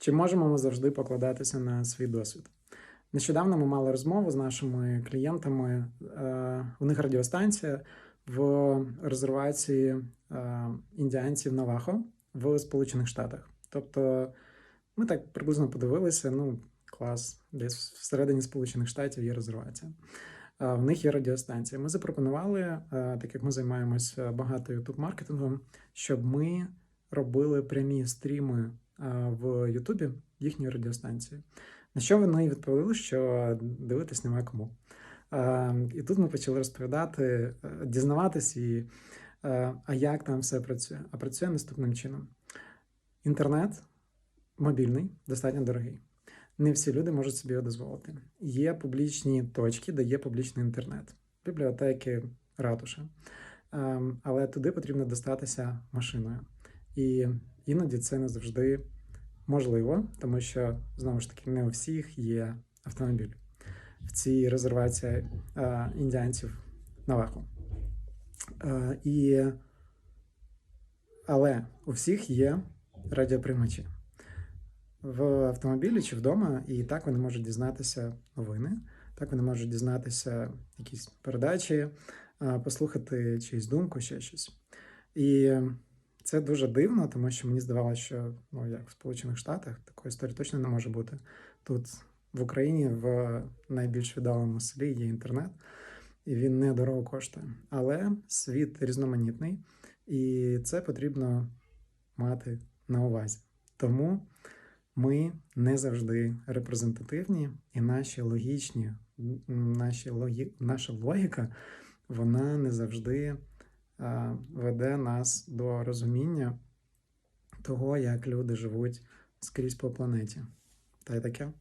Чи можемо ми завжди покладатися на свій досвід? Нещодавно ми мали розмову з нашими клієнтами. Е, У них радіостанція в резервації е, індіанців Навахо в Сполучених Штатах. Тобто ми так приблизно подивилися: ну, клас, десь всередині Сполучених Штатів є резервація. Е, В них є радіостанція. Ми запропонували, е, так як ми займаємося багато ютуб-маркетингом, щоб ми робили прямі стріми е, в Ютубі їхньої радіостанції. На що вони відповіли, що дивитись немає кому. І тут ми почали розповідати, е, дізнаватись, і, е, а як там все працює. А працює наступним чином: інтернет мобільний, достатньо дорогий. Не всі люди можуть собі його дозволити. Є публічні точки, де є публічний інтернет, бібліотеки, ратуша. Ем, Але туди потрібно достатися машиною. І іноді це не завжди можливо, тому що знову ж таки не у всіх є автомобіль в цій резервації е, індіанців Навахо. Е, і... Але у всіх є радіоприймачі в автомобілі чи вдома, і так вони можуть дізнатися новини, так вони можуть дізнатися якісь передачі, е, послухати чиюсь думку, ще щось. І це дуже дивно, тому що мені здавалося, що ну як в Сполучених Штатах такої історії точно не може бути. Тут в Україні в найбільш віддаленому селі є інтернет, і він недорого коштує. Але світ різноманітний, і це потрібно мати на увазі. Тому ми не завжди репрезентативні, і наші логічні, наші логі, наша логіка, вона не завжди веде нас до розуміння того, як люди живуть скрізь по планеті. Та й таке.